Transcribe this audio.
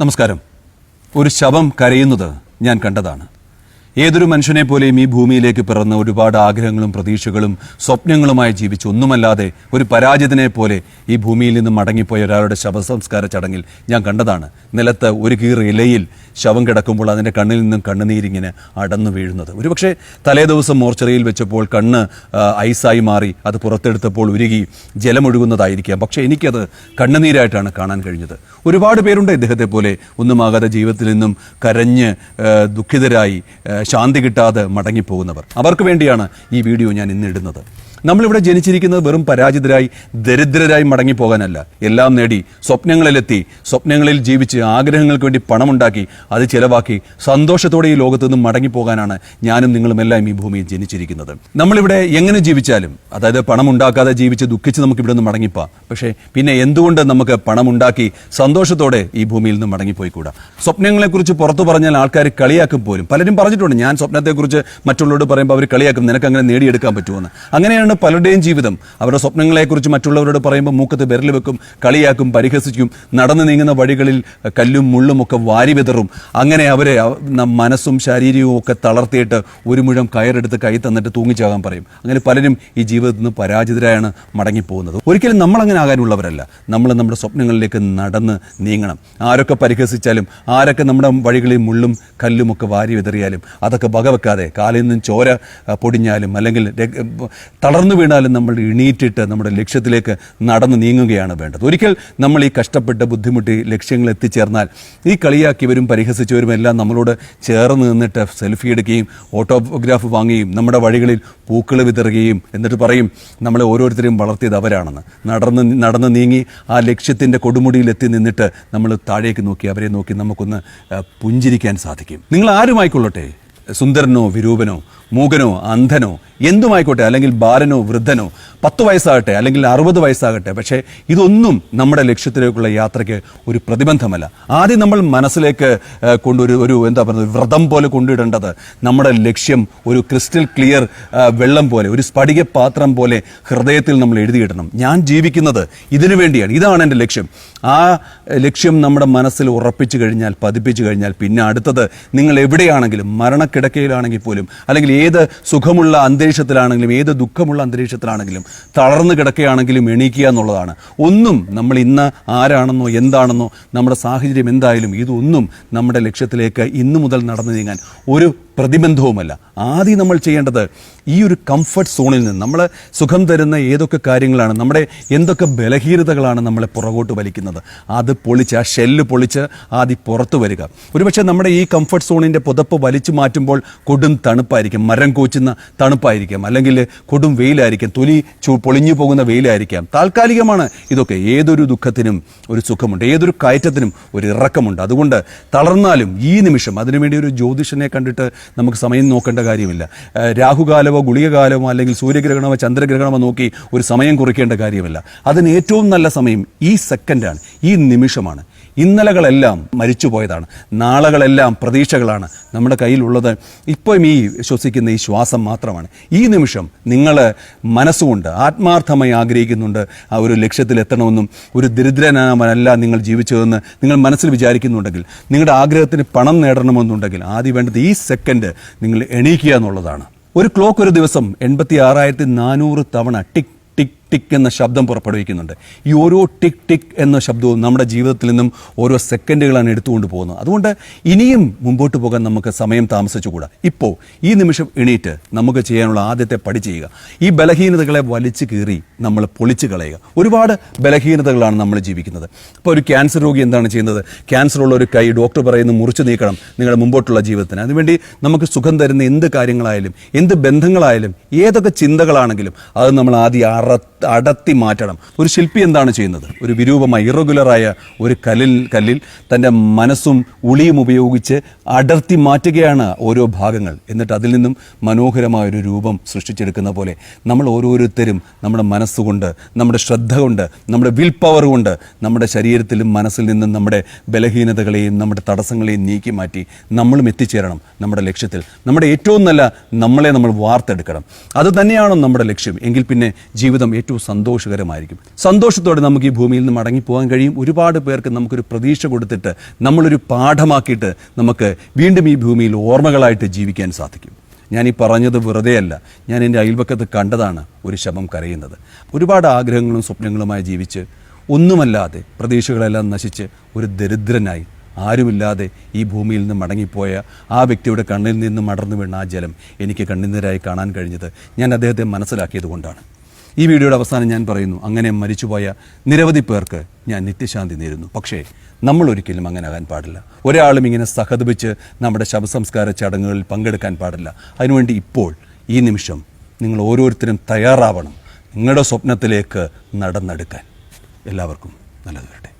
നമസ്കാരം. ഒരു ശവം കരയുന്നത് ഞാൻ കണ്ടതാണ്. ഏതൊരു മനുഷ്യനെ പോലെയും ഈ ഭൂമിയിലേക്ക് പിറന്ന് ഒരുപാട് ആഗ്രഹങ്ങളും പ്രതീക്ഷകളും സ്വപ്നങ്ങളുമായി ജീവിച്ച് ഒന്നുമല്ലാതെ ഒരു പരാജിതനെ പോലെ ഈ ഭൂമിയിൽ നിന്ന് മടങ്ങിപ്പോയ ഒരാളുടെ ശവസംസ്കാര ചടങ്ങിൽ ഞാൻ കണ്ടതാണ്. നിലത്ത് ഒരു കീർ ഇലയിൽ ശവം കിടക്കുമ്പോൾ അതിന്റെ കണ്ണിൽ നിന്നും കണ്ണുനീരിങ്ങനെ അടന്നു വീഴുന്നത്. ഒരുപക്ഷെ തലേ ദിവസം മോർച്ചറിയിൽ വെച്ചപ്പോൾ കണ്ണ് ഐസായി മാറി അത് പുറത്തെടുത്തപ്പോൾ ഉരുകി ജലമൊഴുകുന്നതായിരിക്കാം. പക്ഷേ എനിക്കത് കണ്ണുനീരായിട്ടാണ് കാണാൻ കഴിഞ്ഞത്. ഒരുപാട് പേരുണ്ട് ഇദ്ദേഹത്തെ പോലെ ഒന്നുമാകാതെ ജീവിതത്തിൽ നിന്നും കരഞ്ഞ് ദുഃഖിതരായി ശാന്തി കിട്ടാതെ മടങ്ങിപ്പോകുന്നവർ. അവർക്ക് വേണ്ടിയാണ് ഈ വീഡിയോ ഞാൻ ഇന്ന് ഇടുന്നത്. നമ്മളിവിടെ ജനിച്ചിരിക്കുന്നത് വെറും പരാജിതരായി ദരിദ്രരായി മടങ്ങിപ്പോകാനല്ല. എല്ലാം നേടി സ്വപ്നങ്ങളിലെത്തി സ്വപ്നങ്ങളിൽ ജീവിച്ച് ആഗ്രഹങ്ങൾക്ക് വേണ്ടി പണമുണ്ടാക്കി അത് ചിലവാക്കി സന്തോഷത്തോടെ ഈ ലോകത്തു നിന്നും മടങ്ങിപ്പോകാനാണ് ഞാനും നിങ്ങളും എല്ലാം ഈ ഭൂമിയിൽ ജനിച്ചിരിക്കുന്നത്. നമ്മളിവിടെ എങ്ങനെ ജീവിച്ചാലും അതായത് പണം ഉണ്ടാക്കാതെ ജീവിച്ച് ദുഃഖിച്ച് നമുക്ക് ഇവിടെ നിന്ന് മടങ്ങിപ്പോ. പക്ഷേ പിന്നെ എന്തുകൊണ്ട് നമുക്ക് പണം ഉണ്ടാക്കി സന്തോഷത്തോടെ ഈ ഭൂമിയിൽ നിന്ന് മടങ്ങിപ്പോയിക്കൂടാ? സ്വപ്നങ്ങളെക്കുറിച്ച് പുറത്തു പറഞ്ഞാൽ ആൾക്കാർ കളിയാക്കും പോലും. പലരും പറഞ്ഞിട്ടുണ്ട് ഞാൻ സ്വപ്നത്തെക്കുറിച്ച് മറ്റുള്ളവരോട് പറയുമ്പോൾ അവർ കളിയാക്കും നിനക്ക് അങ്ങനെ നേടിയെടുക്കാൻ പറ്റുമെന്ന് അങ്ങനെയാണ് പലരുടെയും ജീവിതം. അവരുടെ സ്വപ്നങ്ങളെക്കുറിച്ച് മറ്റുള്ളവരോട് പറയുമ്പോൾ മൂക്കത്ത് വിരൽ വെക്കും കളിയാക്കും പരിഹസിക്കും. നടന്നു നീങ്ങുന്ന വഴികളിൽ കല്ലും മുള്ളും ഒക്കെ വാരി വിതറും. അങ്ങനെ അവരെ മനസ്സും ശാരീരികവും ഒക്കെ തളർത്തിയിട്ട് ഒരു മുഴം കയറെടുത്ത് കൈ തന്നിട്ട് തൂങ്ങിച്ചാകാൻ പറയും. അങ്ങനെ പലരും ഈ ജീവിതത്തിൽ നിന്ന് പരാജിതരായാണ് മടങ്ങിപ്പോകുന്നത്. ഒരിക്കലും നമ്മൾ അങ്ങനെ ആകാനുള്ളവരല്ല. നമ്മൾ നമ്മുടെ സ്വപ്നങ്ങളിലേക്ക് നടന്ന് നീങ്ങണം. ആരൊക്കെ പരിഹസിച്ചാലും ആരൊക്കെ നമ്മുടെ വഴികളിൽ മുള്ളും കല്ലും ഒക്കെ വാരി വിതറിയാലും അതൊക്കെ വകവെക്കാതെ കാലിൽ നിന്നും ചോര പൊടിഞ്ഞാലും അല്ലെങ്കിൽ രക- തളർന്നു വീണാലും നമ്മൾ എണീറ്റിട്ട് നമ്മുടെ ലക്ഷ്യത്തിലേക്ക് നടന്നു നീങ്ങുകയാണ് വേണ്ടത്. ഒരിക്കൽ നമ്മൾ ഈ കഷ്ടപ്പെട്ട് ബുദ്ധിമുട്ടി ലക്ഷ്യങ്ങൾ എത്തിച്ചേർന്നാൽ ഈ കളിയാക്കിയവരും പരിഹസിച്ചവരും എല്ലാം നമ്മളോട് ചേർന്ന് നിന്നിട്ട് സെൽഫി എടുക്കുകയും ഓട്ടോഗ്രാഫ് വാങ്ങുകയും നമ്മുടെ വഴികളിൽ പൂക്കൾ വിതറുകയും എന്നിട്ട് പറയും നമ്മളെ ഓരോരുത്തരെയും വളർത്തിയത് അവരാണെന്ന്. നടന്ന് നടന്ന് നീങ്ങി ആ ലക്ഷ്യത്തിന്റെ കൊടുമുടിയിൽ എത്തി നിന്നിട്ട് നമ്മൾ താഴേക്ക് നോക്കി അവരെ നോക്കി നമുക്കൊന്ന് പുഞ്ചിരിക്കാൻ സാധിക്കും. നിങ്ങൾ ആരുമായിക്കൊള്ളട്ടെ? സുന്ദരനോ വിരൂപനോ മൂകനോ അന്ധനോ എന്തുമായിക്കോട്ടെ അല്ലെങ്കിൽ ബാലനോ വൃദ്ധനോ പത്ത് വയസ്സാകട്ടെ അല്ലെങ്കിൽ അറുപത് വയസ്സാകട്ടെ പക്ഷേ ഇതൊന്നും നമ്മുടെ ലക്ഷ്യത്തിലേക്കുള്ള യാത്രയ്ക്ക് ഒരു പ്രതിബന്ധമല്ല. ആദ്യം നമ്മൾ മനസ്സിലേക്ക് കൊണ്ടൊരു ഒരു എന്താ പറയുന്നത് വ്രതം പോലെ കൊണ്ടിടേണ്ടത് നമ്മുടെ ലക്ഷ്യം ഒരു ക്രിസ്റ്റൽ ക്ലിയർ വെള്ളം പോലെ ഒരു സ്ഫടിക പാത്രം പോലെ ഹൃദയത്തിൽ നമ്മൾ എഴുതിയിടണം. ഞാൻ ജീവിക്കുന്നത് ഇതിനു വേണ്ടിയാണ്. ഇതാണ് എന്റെ ലക്ഷ്യം. ആ ലക്ഷ്യം നമ്മുടെ മനസ്സിൽ ഉറപ്പിച്ചു കഴിഞ്ഞാൽ പതിപ്പിച്ചു കഴിഞ്ഞാൽ പിന്നെ അടുത്തത് നിങ്ങൾ എവിടെയാണെങ്കിലും മരണക്കിടക്കയിലാണെങ്കിൽ പോലും അല്ലെങ്കിൽ ഏത് സുഖമുള്ള അന്തരീക്ഷത്തിലാണെങ്കിലും ഏത് ദുഃഖമുള്ള അന്തരീക്ഷത്തിലാണെങ്കിലും തളർന്നു കിടക്കുകയാണെങ്കിലും എണീക്കുക എന്നുള്ളതാണ്. ഒന്നും നമ്മൾ ഇന്ന് ആരാണെന്നോ എന്താണെന്നോ നമ്മുടെ സാഹചര്യം എന്തായാലും ഇതൊന്നും നമ്മുടെ ലക്ഷ്യത്തിലേക്ക് ഇന്നു മുതൽ നടന്നു നീങ്ങാൻ ഒരു പ്രതിബന്ധവുമല്ല. ആദ്യം നമ്മൾ ചെയ്യേണ്ടത് ഈ ഒരു കംഫർട്ട് സോണിൽ നിന്ന് നമ്മൾ സുഖം തരുന്ന ഏതൊക്കെ കാര്യങ്ങളാണ് നമ്മുടെ എന്തൊക്കെ ബലഹീനതകളാണ് നമ്മളെ പുറകോട്ട് വലിക്കുന്നത്. അത് പൊളിച്ച് ആ ഷെല്ല് പൊളിച്ച് ആദ്യം പുറത്തു വരിക. ഒരുപക്ഷെ നമ്മുടെ ഈ കംഫർട്ട് സോണിന്റെ പുതപ്പ് വലിച്ചു മാറ്റുമ്പോൾ കൊടും തണുപ്പായിരിക്കും. മരം കോച്ചുന്ന തണുപ്പായിരിക്കാം. അല്ലെങ്കിൽ കൊടും വെയിലായിരിക്കാം. തൊലി ചു പൊളിഞ്ഞു പോകുന്ന വെയിലായിരിക്കാം. താൽക്കാലികമാണ് ഇതൊക്കെ. ഏതൊരു ദുഃഖത്തിനും ഒരു സുഖമുണ്ട്. ഏതൊരു കയറ്റത്തിനും ഒരു ഇറക്കമുണ്ട്. അതുകൊണ്ട് തളർന്നാലും ഈ നിമിഷം അതിനുവേണ്ടി ഒരു ജ്യോതിഷനെ കണ്ടിട്ട് നമുക്ക് സമയം നോക്കേണ്ട കാര്യമില്ല. രാഹുകാലമോ ഗുളികകാലമോ അല്ലെങ്കിൽ സൂര്യഗ്രഹണമോ ചന്ദ്രഗ്രഹണമോ നോക്കി ഒരു സമയം കുറിക്കേണ്ട കാര്യമില്ല. അതിന് ഏറ്റവും നല്ല സമയം ഈ സെക്കൻഡാണ് ഈ നിമിഷമാണ്. ഇന്നലകളെല്ലാം മരിച്ചുപോയതാണ്. നാളകളെല്ലാം പ്രതീക്ഷകളാണ് നമ്മുടെ കയ്യിലുള്ളത്. ഇപ്പം ഈ ശ്വസിക്കുന്ന ഈ ശ്വാസം മാത്രമാണ്. ഈ നിമിഷം നിങ്ങൾ മനസ്സുകൊണ്ട് ആത്മാർത്ഥമായി ആഗ്രഹിക്കുന്നുണ്ട് ആ ഒരു ലക്ഷ്യത്തിലെത്തണമെന്നും ഒരു ദരിദ്രനല്ല നിങ്ങൾ ജീവിച്ചതെന്ന് നിങ്ങൾ മനസ്സിൽ വിചാരിക്കുന്നുണ്ടെങ്കിൽ നിങ്ങളുടെ ആഗ്രഹത്തിന് പണം നേടണമെന്നുണ്ടെങ്കിൽ ആദ്യം വേണ്ടത് ഈ സെക്കൻഡ് നിങ്ങൾ എണീക്കുക എന്നുള്ളതാണ്. ഒരു ക്ലോക്ക് ഒരു ദിവസം എൺപത്തി ആറായിരത്തി നാനൂറ് തവണ ടിക് ടിക് എന്ന ശബ്ദം പുറപ്പെടുവിക്കുന്നുണ്ട്. ഈ ഓരോ ടിക് ടിക് എന്ന ശബ്ദവും നമ്മുടെ ജീവിതത്തിൽ നിന്നും ഓരോ സെക്കൻഡുകളാണ് എടുത്തുകൊണ്ട് പോകുന്നത്. അതുകൊണ്ട് ഇനിയും മുമ്പോട്ട് പോകാൻ നമുക്ക് സമയം താമസിച്ചുകൂടാ. ഇപ്പോൾ ഈ നിമിഷം എണീറ്റ് നമുക്ക് ചെയ്യാനുള്ള ആദ്യത്തെ പടി ചെയ്യുക. ഈ ബലഹീനതകളെ വലിച്ചു കീറി നമ്മൾ പൊളിച്ചു കളയുക. ഒരുപാട് ബലഹീനതകളാണ് നമ്മൾ ജീവിക്കുന്നത്. ഇപ്പോൾ ഒരു ക്യാൻസർ രോഗി എന്താണ് ചെയ്യുന്നത്? ക്യാൻസർ ഉള്ള ഒരു കൈ ഡോക്ടർ പറയുന്നത് മുറിച്ചു നീക്കണം നിങ്ങളുടെ മുമ്പോട്ടുള്ള ജീവിതത്തിന്. അതിനുവേണ്ടി നമുക്ക് സുഖം തരുന്ന എന്ത് കാര്യങ്ങളായാലും എന്ത് ബന്ധങ്ങളായാലും ഏതൊക്കെ ചിന്തകളാണെങ്കിലും അത് നമ്മൾ ആദ്യം അറ അടത്തി മാറ്റണം. ഒരു ശില്പി എന്താണ് ചെയ്യുന്നത്? ഒരു വിരൂപമായ ഇറഗുലറായ ഒരു കല്ലിൽ കല്ലിൽ തന്റെ മനസ്സും ഉളിയും ഉപയോഗിച്ച് അടർത്തി മാറ്റുകയാണ് ഓരോ ഭാഗങ്ങൾ. എന്നിട്ട് അതിൽ നിന്നും മനോഹരമായ ഒരു രൂപം സൃഷ്ടിച്ചെടുക്കുന്ന പോലെ നമ്മൾ ഓരോരുത്തരും നമ്മുടെ മനസ്സുകൊണ്ട് നമ്മുടെ ശ്രദ്ധ കൊണ്ട് നമ്മുടെ വിൽ പവർ കൊണ്ട് നമ്മുടെ ശരീരത്തിലും മനസ്സിൽ നിന്നും നമ്മുടെ ബലഹീനതകളെയും നമ്മുടെ തടസ്സങ്ങളെയും നീക്കി മാറ്റി നമ്മളും എത്തിച്ചേരണം നമ്മുടെ ലക്ഷ്യത്തിൽ. നമ്മുടെ ഏറ്റവും നല്ല നമ്മളെ നമ്മൾ വാർത്തെടുക്കണം. അത് തന്നെയാണോ നമ്മുടെ ലക്ഷ്യം? എങ്കിൽ പിന്നെ ജീവിതം ഏറ്റവും ഏറ്റവും സന്തോഷകരമായിരിക്കും. സന്തോഷത്തോടെ നമുക്ക് ഈ ഭൂമിയിൽ നിന്ന് മടങ്ങിപ്പോകാൻ കഴിയും. ഒരുപാട് പേർക്ക് നമുക്കൊരു പ്രതീക്ഷ കൊടുത്തിട്ട് നമ്മളൊരു പാഠമാക്കിയിട്ട് നമുക്ക് വീണ്ടും ഈ ഭൂമിയിൽ ഓർമ്മകളായിട്ട് ജീവിക്കാൻ സാധിക്കും. ഞാൻ ഈ പറഞ്ഞത് വെറുതെയല്ല. ഞാൻ എന്റെ അയൽവക്കത്ത് കണ്ടതാണ് ഒരു ശവം കരയുന്നത്. ഒരുപാട് ആഗ്രഹങ്ങളും സ്വപ്നങ്ങളുമായി ജീവിച്ച് ഒന്നുമല്ലാതെ പ്രതീക്ഷകളെല്ലാം നശിച്ച് ഒരു ദരിദ്രനായി ആരുമില്ലാതെ ഈ ഭൂമിയിൽ നിന്ന് മടങ്ങിപ്പോയ ആ വ്യക്തിയുടെ കണ്ണിൽ നിന്ന് മടർന്നു വീണ ആ ജലം എനിക്ക് കണ്ണിനെരായി കാണാൻ കഴിഞ്ഞത് ഞാൻ അദ്ദേഹത്തെ മനസ്സിലാക്കിയത് കൊണ്ടാണ്. ഈ വീഡിയോയുടെ അവസാനം ഞാൻ പറയുന്നു അങ്ങനെ മരിച്ചുപോയ നിരവധി പേർക്ക് ഞാൻ നിത്യശാന്തി നേരുന്നു. പക്ഷേ നമ്മൾ ഒരിക്കലും അങ്ങനെ ആകാൻ പാടില്ല. ഒരാളും ഇങ്ങനെ സഹതപിച്ച് നമ്മുടെ ശവസംസ്കാര ചടങ്ങുകളിൽ പങ്കെടുക്കാൻ പാടില്ല. അതിനുവേണ്ടി ഇപ്പോൾ ഈ നിമിഷം നിങ്ങൾ ഓരോരുത്തരും തയ്യാറാവണം നിങ്ങളുടെ സ്വപ്നത്തിലേക്ക് നടന്നെടുക്കാൻ. എല്ലാവർക്കും നല്ലത് വരട്ടെ.